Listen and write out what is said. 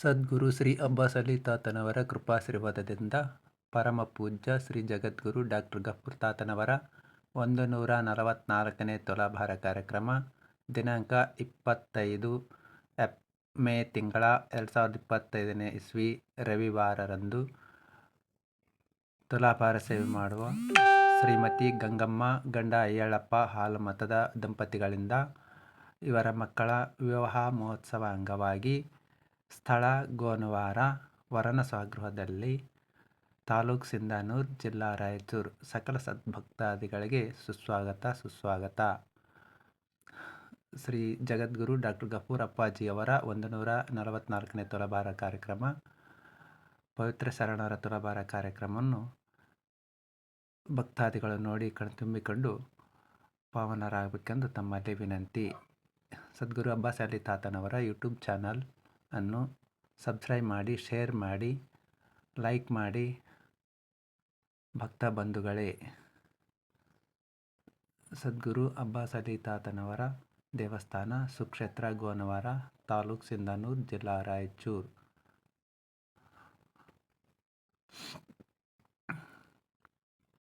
ಸದ್ಗುರು ಶ್ರೀ ಅಬ್ಬಾಸ್ ಅಲಿ ತಾತನವರ ಕೃಪಾಶೀರ್ವಾದದಿಂದ ಪರಮ ಪೂಜ್ಯ ಶ್ರೀ ಜಗದ್ಗುರು ಡಾಕ್ಟರ್ ಗಫೂರ್ ತಾತನವರ ಒಂದು ನೂರ ನಲವತ್ತ್ನಾಲ್ಕನೇ ತುಲಾಭಾರ ಕಾರ್ಯಕ್ರಮ, ದಿನಾಂಕ ಇಪ್ಪತ್ತೈದು ಎಪ್, ಮೇ ತಿಂಗಳ ಎರಡು ಸಾವಿರದ ಇಪ್ಪತ್ತೈದನೇ ಇಸ್ವಿ ರವಿವಾರರಂದು ತುಲಾಭಾರ ಸೇವೆ ಮಾಡುವ ಶ್ರೀಮತಿ ಗಂಗಮ್ಮ ಗಂಡ ಅಯ್ಯಳಪ್ಪ ಹಾಲುಮತದ ದಂಪತಿಗಳಿಂದ ಇವರ ಮಕ್ಕಳ ವಿವಾಹ ಮಹೋತ್ಸವ ಅಂಗವಾಗಿ ಸ್ಥಳ ಗೋನವಾರ ವರನ ಸ್ವಗೃಹದಲ್ಲಿ ತಾಲೂಕು ಸಿಂಧನೂರು, ಜಿಲ್ಲಾ ರಾಯಚೂರು. ಸಕಲ ಸದ್ಭಕ್ತಾದಿಗಳಿಗೆ ಸುಸ್ವಾಗತ ಸುಸ್ವಾಗತ. ಶ್ರೀ ಜಗದ್ಗುರು ಡಾಕ್ಟರ್ ಗಫೂರ್ ಅಪ್ಪಾಜಿಯವರ ಒಂದು ನೂರ ನಲವತ್ತ್ನಾಲ್ಕನೇ ತುಲಾಭಾರ ಕಾರ್ಯಕ್ರಮ, ಪವಿತ್ರ ಶರಣರ ತುಲಾಭಾರ ಕಾರ್ಯಕ್ರಮವನ್ನು ಭಕ್ತಾದಿಗಳು ನೋಡಿ ಕಣ್ತುಂಬಿಕೊಂಡು ಪಾವನರಾಗಬೇಕೆಂದು ತಮ್ಮಲ್ಲಿ ವಿನಂತಿ. ಸದ್ಗುರು ಅಬ್ಬಾಸ್ ಅಲಿ ತಾತನವರ ಯೂಟ್ಯೂಬ್ ಚಾನಲ್ ಅನ್ನು ಸಬ್ಸ್ಕ್ರೈಬ್ ಮಾಡಿ ಶೇರ್ ಮಾಡಿ ಲೈಕ್ ಮಾಡಿ. ಭಕ್ತ ಬಂಧುಗಳೇ, ಸದ್ಗುರು ಅಬ್ಬಾಸ್ ಅಲಿ ತಾತನವರ ದೇವಸ್ಥಾನ, ಸುಕ್ಷೇತ್ರ, ಗೋನವಾರ ತಾಲೂಕು ಸಿಂಧನೂರು, ಜಿಲ್ಲಾ ರಾಯಚೂರು.